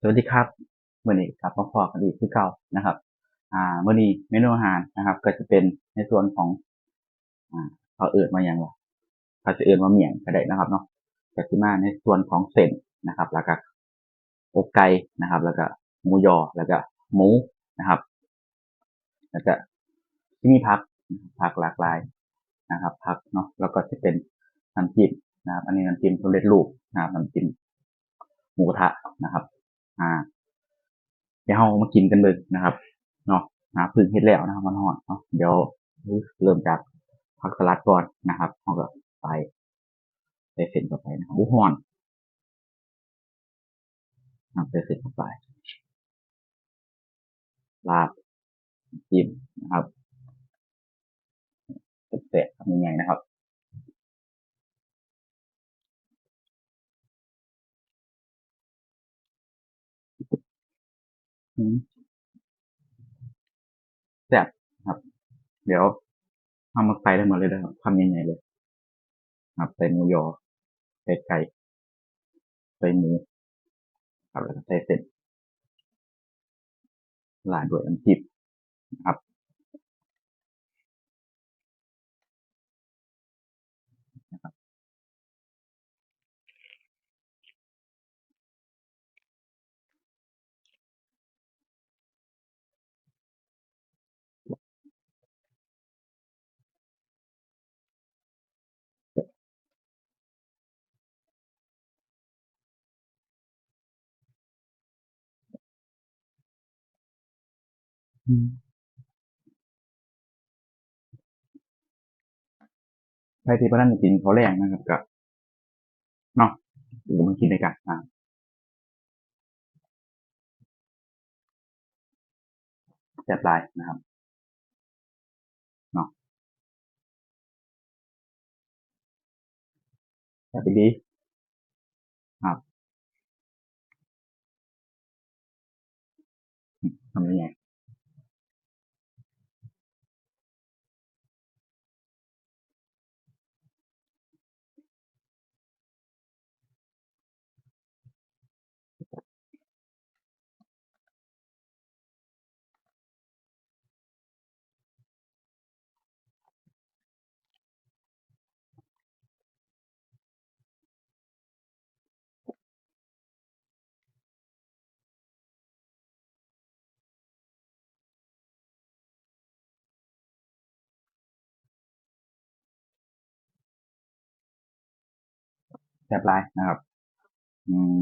สวัสดีครับเมื่อนี้กลับมาพอกันอีกคือเก่านะครับ อ่ามื่อนี้เมนูอาหารนะครับ ก็จะเป็นในส่วนของอ่าเขาเอิญมาอย่างไรเขาจะเอิญมาเมี่ยงก็ได้นะครับเนาะก็จะมาในส่วนของเส้นนะครับ แล้วก็อกไก่นะครับ แล้วก็หมูยอแล้วก็หมูนะครับ แล้วก็ที่มีผักผักหลากหลายนะครับผักเนาะแล้วก็จะเป็นน้ำจิ้มนะครับ อันนี้น้ำจิ้มสำเร็จรูปนะครับน้ำจิ้มหมูกระทะนะครับ อ่าเดี๋ยวเรามากินกันเลยนะครับเนาะหาพึ่งเฮ็ดแล้วนะครับมันหอดเนาะเดี๋ยวเริ่มจากผักสลัดก่อนนะครับเราก็ใส่ใส่เส้นเข้าไปนะครับอู้หอนนะครับใส่เส้นเข้าไปลาดจิ้มนะครับเสร็จทำยังไงนะครับ แซ่บครับ เดี๋ยวทำมาใส่ได้หมดเลยนะครับทำยังไงเลย ครับใส่หมูยอใส่ไก่ใส่หมูครับแล้วก็ใส่เส้นลาดด้วยน้ำจิ้มนะครับ ใครที่บ้านกินเขาแรงนะครับก็เนาะหรือมันกินในกันอ่าแซ่บลายนะครับเนาะแซ่บดีครับทำยังไง แซ่บลายนะครับ อืม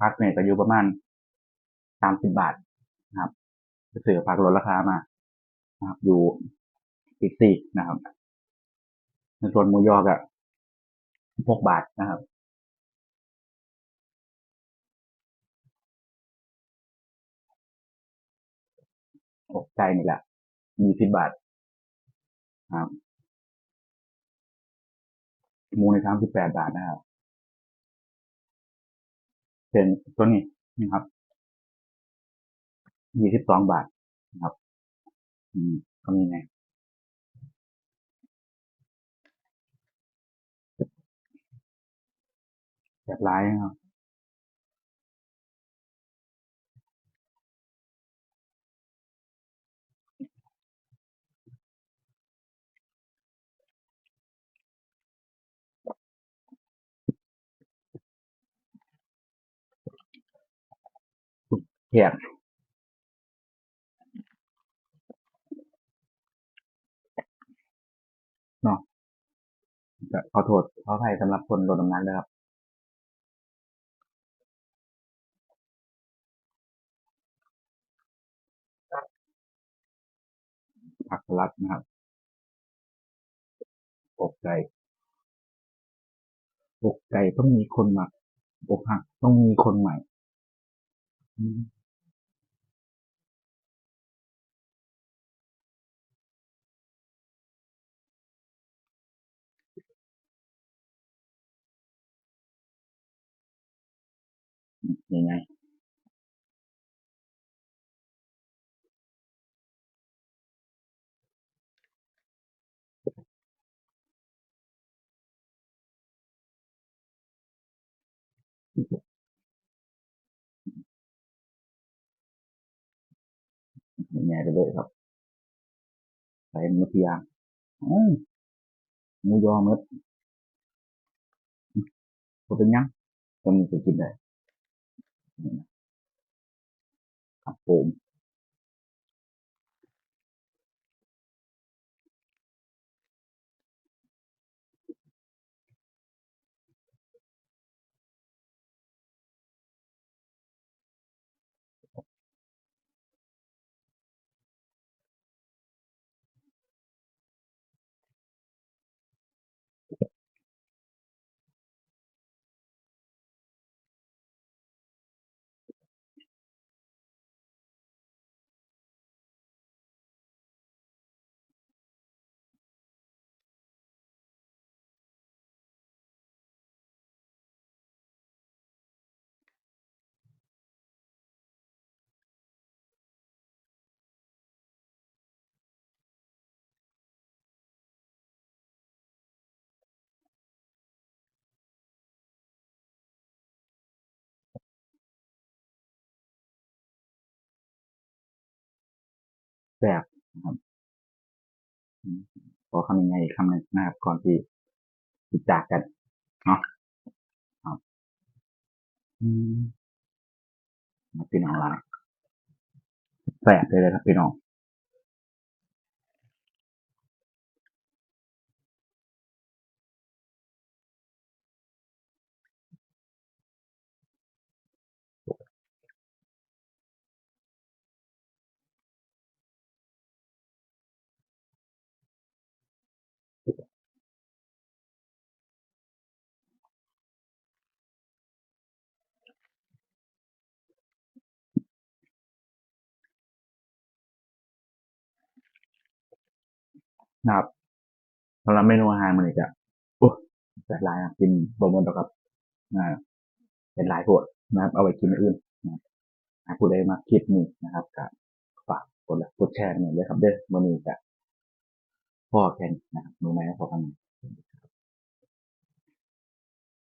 พักเนี่ยก็อยู่ประมาณสามสิบบาทนะครับไปซื้อผักลดราคามานะครับ อยู่บิ๊กซีนะครับ ในส่วนมูยอก็หกบาทนะครับอกไก่นี่แหละ ยี่สิบบาทครับหมูในสามสิบแปดบาทนะครับเป็นตัวนี้นะครับยี่สิบสองบาทนะครับ อืมก็มีไงแบบร้ายนะครับ แขกเนาะขอโทษขออภัยสำหรับคนลดน้ำหนักนะครับ ผักสลัดนะครับอกไก่อกไก่ต้องมีคนหมักอกหักต้องมีคนใหม่ ญ่ไปเลยครับใส่หมูทุกอย่างมูยอหมดก็เป็นยังก็มีจะกินได้ครับผม แบบนะครับขอคำยังไงอีกคำหนึ่งนะครับ ก่อนที่จะจากกันเนาะครับมาพี่น้องหลายแปลกเลยนะครับพี่น้อง นะครับสำหรับเมนูอาหารมันจะโอ้แต่หลายนะกินบ่หมดหรอกครับนะเป็นหลายขวดนะครับ เอาไว้กินอื่นนะครับผู้ใดมาคลิปนี้นะครับก็ฝากกดไลค์กดแชร์หน่อยเลยครับเด้อวันนี้จะพ่อแค่นี้นะครับรู้ไม้พอกัน